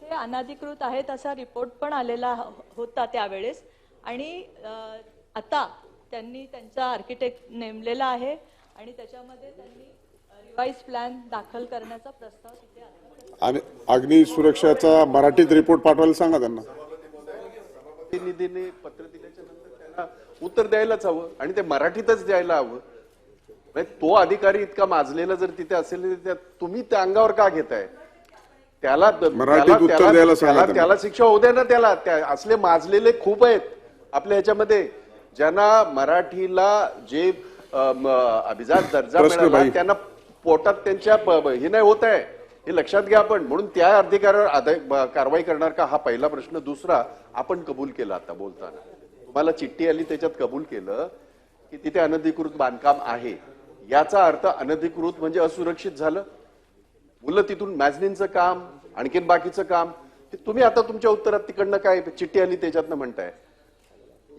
तिथे अनधिकृत आहेत असा रिपोर्ट पण आलेला ह- होता त्यावेळेस. आणि आता त्यांनी त्यांचा आर्किटेक्ट नेमलेला आहे आणि त्याच्यामध्ये त्यांनी रिवाईज प्लॅन दाखल करण्याचा प्रस्ताव तिथे आणि अग्नी सुरक्षाचा मराठीत रिपोर्ट पाठवायला सांगा त्यांना. निधीने पत्र दिल्याच्या नंतर त्याला उत्तर द्यायलाच हवं आणि ते मराठीतच द्यायला हवं. म्हणजे तो अधिकारी इतका माजलेला जर तिथे असेल तर तुम्ही त्या अंगावर का घेताय? त्याला त्याला- उत्तर त्याला- द्यायला सांगा त्याला- त्यांना. त्याला शिक्षा होऊ द्या ना त्याला. त्या असले माजलेले खूप आहेत आपल्या ह्याच्यामध्ये. ज्यांना मराठीला जे अभिजात दर्जा मिळाला. त्यांना पोटात त्यांच्या हे नाही होत आहे. हे लक्षात घ्या आपण. म्हणून त्या अधिकाऱ्यावर कारवाई करणार का? हा पहिला प्रश्न. दुसरा आपण कबूल केला आता बोलताना. तुम्हाला चिठ्ठी आली त्याच्यात कबूल केलं की तिथे अनधिकृत बांधकाम आहे. याचा अर्थ अनधिकृत म्हणजे असुरक्षित झालं? मुलं तिथून मॅझनिनचं काम आणखीन बाकीचं काम तुम्ही आता तुमच्या उत्तरात तिकडनं काय चिठ्ठी आली त्याच्यातनं म्हणताय?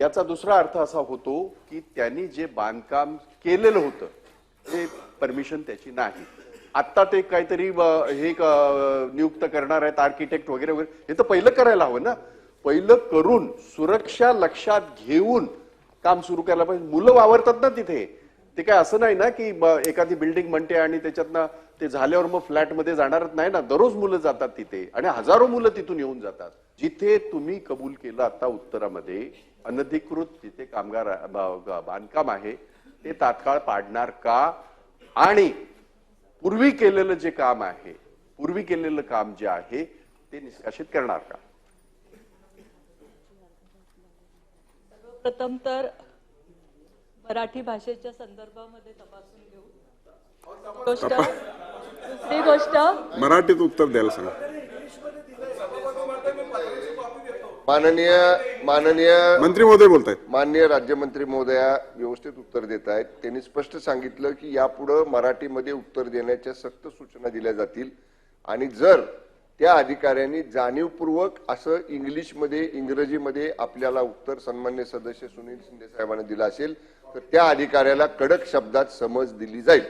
याचा दुसरा अर्थ असा होतो की त्यांनी जे बांधकाम केलेलं होतं ते परमिशन त्याची नाही. आत्ता ते काहीतरी हे नियुक्त करणार आहेत आर्किटेक्ट वगैरे वगैरे हे तर पहिलं करायला हवं ना? पहिलं करून सुरक्षा लक्षात घेऊन काम सुरू करायला पाहिजे. मुलं वावरतात ना तिथे. ते काय असं नाही ना की एखादी बिल्डिंग म्हणते आणि त्याच्यातनं ते झाल्यावर मग फ्लॅटमध्ये जाणारच नाही ना. दररोज मुलं जातात तिथे आणि हजारो मुलं तिथून येऊन जातात. जिथे तुम्ही कबूल केलं आता उत्तरामध्ये अनधिकृत जिथे कामगार बांधकाम आहे ते तात्काळ पाडणार का? आणि पूर्वी केलेलं जे काम आहे पूर्वी केलेलं काम जे आहे ते निष्कासित करणार का? प्रथम तर मराठी भाषेच्या संदर्भामध्ये तपासून घेऊ. गोष्ट दुसरी गोष्ट मराठीत उत्तर द्यायला सांगा. माननीय माननीय मंत्री महोदय बोलतायत. माननीय राज्यमंत्री महोदया व्यवस्थित उत्तर देत आहेत. त्यांनी स्पष्ट सांगितलं की यापुढं मराठीमध्ये उत्तर देण्याच्या सक्त सूचना दिल्या जातील. आणि जर त्या अधिकाऱ्यांनी जाणीवपूर्वक असं इंग्लिशमध्ये इंग्रजीमध्ये आपल्याला उत्तर सन्मान्य सदस्य सुनील शिंदे साहेबांनी दिलं असेल तर त्या अधिकाऱ्याला कडक शब्दात समज दिली जाईल.